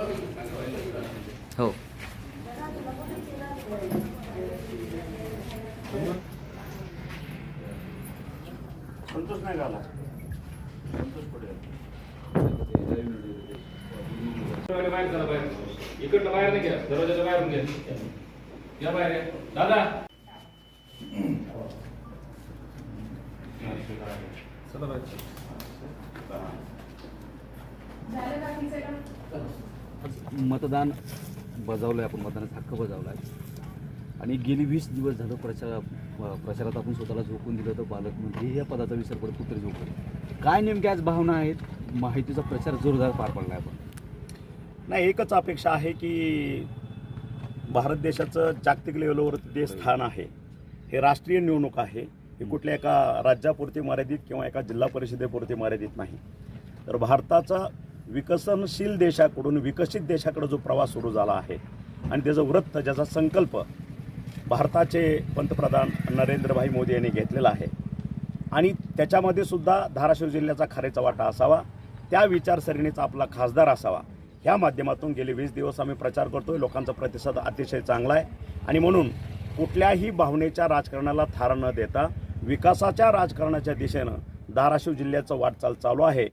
हो। संतोष नाही झाला. संतोष पडेल दरवाज़ा बाहेर चला बाहेर. इकडनं बाहेर नाही घ्या. दरवाजाच्या बाहेरून घ्या. या बाहेर दादा. चला बाहेर. मतदान बजावलं आहे आपण मतदानाचा हक्क बजावला आहे आणि गेली वीस दिवस झालं प्रचार प्रचारात आपण स्वतःला झोकून दिलं तर पालकमंत्री या पदाचा विसर पडत कुठे झोकून काय नेमक्या आज भावना आहेत? माहितीचा प्रचार जोरदार पार पडला आहे आपण. नाही एकच अपेक्षा आहे की भारत देशाचं जागतिक लेवलवरती जे स्थान आहे हे राष्ट्रीय निवडणूक आहे हे कुठल्या एका राज्यापुरती मर्यादित किंवा एका जिल्हा परिषदेपुरती मर्यादित नाही. तर भारताचा विकसनशील देशाकडून विकसित देशाकडे जो प्रवास सुरू झाला आहे आणि त्याचं वृत्त ज्याचा संकल्प भारताचे पंतप्रधान नरेंद्रभाई मोदी यांनी घेतलेला आहे. आणि त्याच्यामध्ये सुद्धा धाराशिव जिल्ह्याचा खरेचा वाटा असावा त्या विचारसरणीचा आपला खासदार असावा ह्या माध्यमातून गेले वीस दिवस आम्ही प्रचार करतोय. लोकांचा प्रतिसाद अतिशय चांगला आहे. आणि म्हणून कुठल्याही भावनेच्या राजकारणाला थारा न देता विकासाच्या राजकारणाच्या दिशेनं धाराशिव जिल्ह्याचं वाटचाल चालू आहे.